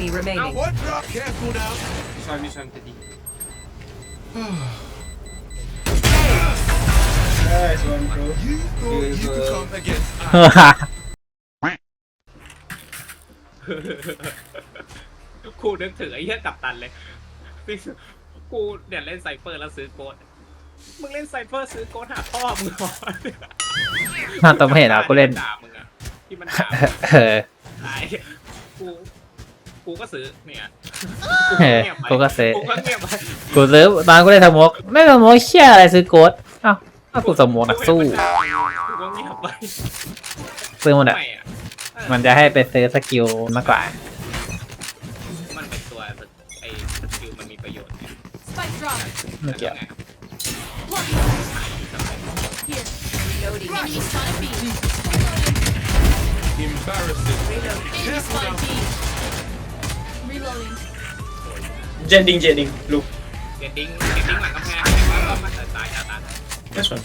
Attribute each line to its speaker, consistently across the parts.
Speaker 1: One enemy
Speaker 2: Now
Speaker 1: remaining.
Speaker 2: what? Careful now.
Speaker 3: ซอยมีซอยมันจะดีได้สวนครู
Speaker 2: You thought you could come against
Speaker 4: กูนึกถึงไอ้เหี้ยกับตันเลยที่กูเนี่ยเล่นไซเฟอร์แล้วซื้อโค้ดมึงเล่นไซเฟอร์ซื้อโค้ดหาพ่อมึงก่อน
Speaker 5: น่าต้องไม่เห็นอะกูเล่น
Speaker 4: ด่ามึงอะที่มันด่า
Speaker 5: เออ
Speaker 4: ตายกู กูก็ซื้อเนี่ย
Speaker 5: เออกูก็ซื้อ
Speaker 4: กูก็เงียบไป
Speaker 5: กูซื้อตอนนนกูได้สโมกไม่สโมกเชี่ยอะไรซื้อโกดเอ้าถ้ากูสโมกนักสู้
Speaker 4: กูก็เงียบไป
Speaker 5: ซื้อหมดอะ
Speaker 4: ไม่อะเออ
Speaker 5: มันจะให้ไปซื้อสกิลมากกว่า
Speaker 4: มันเป็นตัวไอ้สกิลมันมีประโยชน์ไง
Speaker 1: Spike drop.
Speaker 5: ไม่เกี่ยว
Speaker 4: แล้วไง
Speaker 1: Reloading. Enemy spotted B.
Speaker 2: embarrassing.
Speaker 1: Enemy spotted B.
Speaker 3: เจนดิงเจนดิงลูก
Speaker 4: เกตติ้งเกตติ้งหลังกำแพงแล้วก็มาตายตายตาย
Speaker 3: ได้สวน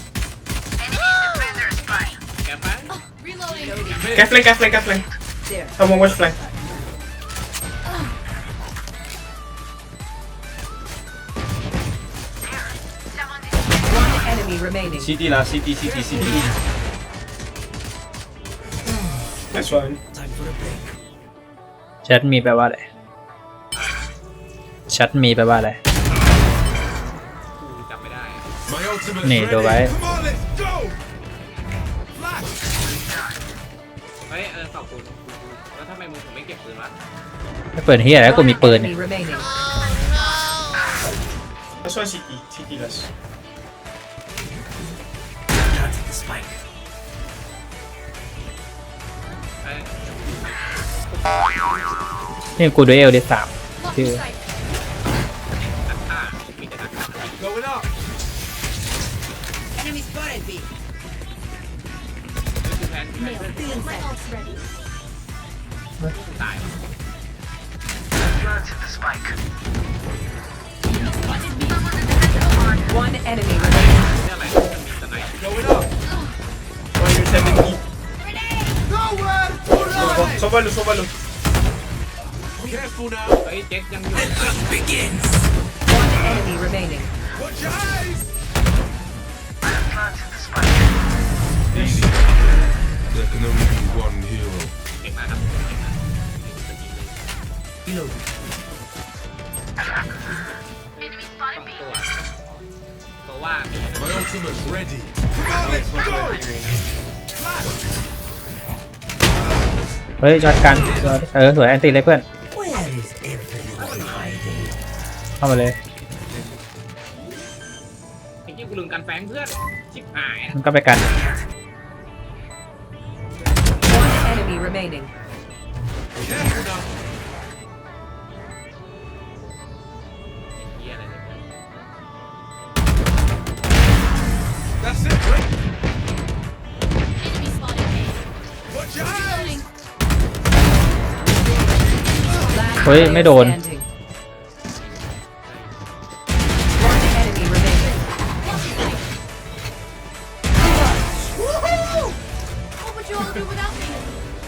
Speaker 4: แกไป
Speaker 1: Reloading.
Speaker 3: แกฟเลยแกฟเลยแกฟเลย
Speaker 1: There.
Speaker 3: ทำมองวัชฟลาย
Speaker 1: One enemy remaining.
Speaker 3: ซีทีละซีทีซีทีซีทีได้สวน
Speaker 5: แชทมีแปลว่าอะไรแ ชทมีแปลว่าอะไร
Speaker 4: กูจำไม่ได้
Speaker 2: My ultimate.
Speaker 5: Nee, doe wij.
Speaker 2: Come on, let's go. Flash.
Speaker 4: เฮ้ยเออขอบคุณแล้วทำไมมึงถึงไม่เก็บปืนวะ
Speaker 5: ไม่เปิดเฮียอะไรกูมีปืน
Speaker 1: Enemy remaining.
Speaker 3: ได้สวนซีทีซีทีละ
Speaker 4: เอ้ย
Speaker 5: นี่กูดูเอลดิสามชื่อ
Speaker 2: Going up.
Speaker 1: Enemy spotted
Speaker 4: me.
Speaker 1: One enemy remaining.
Speaker 2: Going up.
Speaker 3: Oh, you're sending me.
Speaker 2: Nowhere Careful now.
Speaker 4: Let's
Speaker 1: begin enemy remaining.
Speaker 2: Watch your eyes. There can only be one hero.
Speaker 4: เก่งมากครับเก่งมากสกิลเลยสองตัวตัวว่ามี
Speaker 2: My ultimate's ready. Come on, let's go. Flash.
Speaker 5: เฮ้ยจอดกันเออสวยแอนตี้เลยเพื่อนเข้ามาเลย
Speaker 4: ไอ้ที่กูลืมกันแฟงเพื่อนชิบหาย
Speaker 5: มันก็ไปกัน
Speaker 1: One enemy remaining.
Speaker 2: Careful now.
Speaker 4: เฮียอะไรเนี่ย
Speaker 2: That's it. Right. Watch your eyes.
Speaker 1: Last
Speaker 5: เฮ้ย
Speaker 1: player
Speaker 5: ไม่โดน
Speaker 1: standing.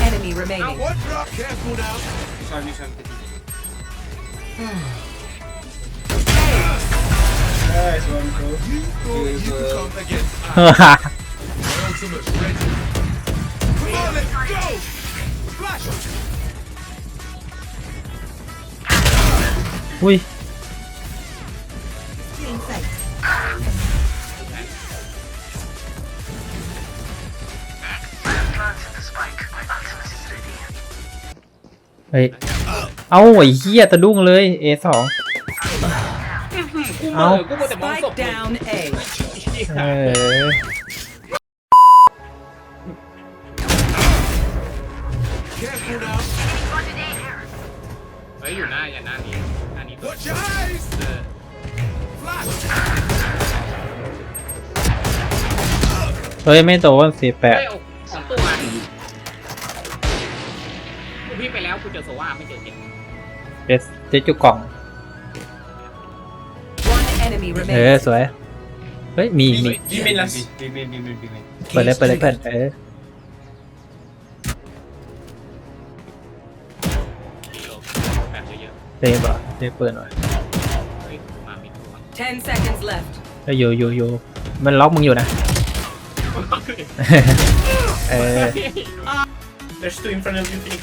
Speaker 1: enemy remaining.
Speaker 2: Now
Speaker 3: one drop. Careful now. Nice one.
Speaker 2: You thought you could come against us. Ultimate ready. Come on, let's go. Flash.
Speaker 5: เฮ้ย เอ้าไอ้เหี้ยตะดุ้งเลย A สอง
Speaker 4: กูเห
Speaker 5: เอ้า
Speaker 4: ม่อกูมัวแต่มองศพ
Speaker 1: Spike down A.
Speaker 5: เออ
Speaker 2: Careful now.
Speaker 4: เฮ้ยอยู่หน้าอย่าหน้านี้หน้านี้
Speaker 2: Watch your eyes.
Speaker 4: เออ
Speaker 2: Flash.
Speaker 5: เฮ้ยไม่โดนสี่แปด
Speaker 4: เฮ้ยเอาสองตัว กูพี่ไปแล้วกูเจอโซว่าไม่เจอเจ็บ
Speaker 5: เจสเจสจุกล่อง
Speaker 1: One enemy
Speaker 5: เออ
Speaker 1: remaining.
Speaker 5: สวย เฮ้ย มีมี
Speaker 3: บีมินลัสบีมินบีมินบีมิน
Speaker 5: เปิดเลยเปิดเลยเปิดเออ
Speaker 4: กิโลแบบเยอะ
Speaker 5: เซฟอะเซฟเปิดหน่อย
Speaker 4: ๆเฮ้ยมามีตัว
Speaker 1: Ten seconds left.
Speaker 5: เฮ้ยอยู่อยู่อยู่มันล็อกมึงอยู่นะ เออ
Speaker 3: There's two in front of you Phoenix